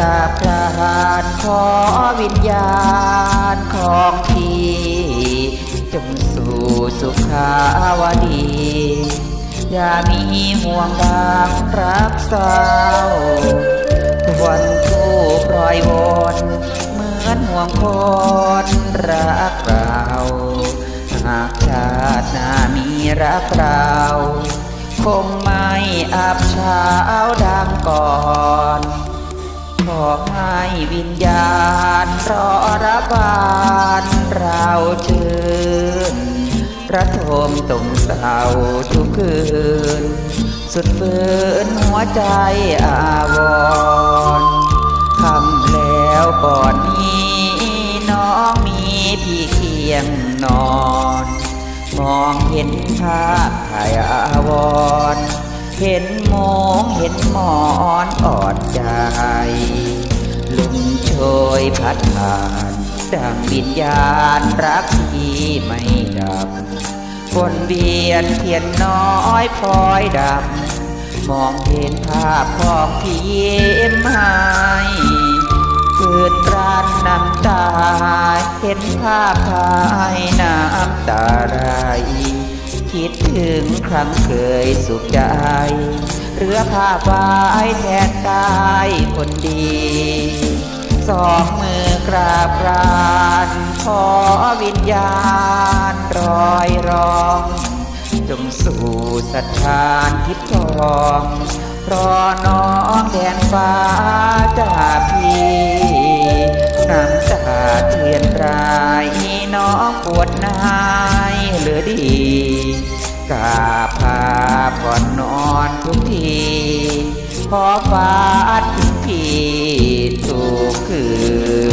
ลาบกลารขอวิญญาณของพี่จงสู่สุขาวดี อย่ามีห่วงดางรักเศร้าวันคู่ปล่อยวนเหมือนห่วงคนรักเราหากชาติหน้ามีรักเรา คงไม่อับเช้าดังก่อน วิญญาณรอรับบานเราเชิญระทมตรงเสาทุกคืน สุดฝืนหัวใจอาวรณ์คำแล้วก่อนนี้น้องมีพี่เคียงนอน มองเห็นภาพถ่ายอาวรณ์เห็นมองเห็นหมอนอ่อน พัดผ่านดังวิญญาณรักที่ไม่ดับวนเวียนเทียนน้อยพลอยดับ มองเห็นภาพของพี่ยิ้มให้คืนร้านน้ำตา เห็นภาพถ่ายน้ำตาไหลคิดถึงครั้งเคยสุขใจเรือผ้าไว้แทนกายคนดี สองมือกราบกรานขอวิญญาณรอยรองจงสู่สถานทิพย์ทองรอน้องแดนฟ้าจากพี่น้ำตาเทียนรายน้องปวดนายเหลือดีกาพาก่อนนอนทุกทีขอฟ้าถึงพี่ ทุกคืน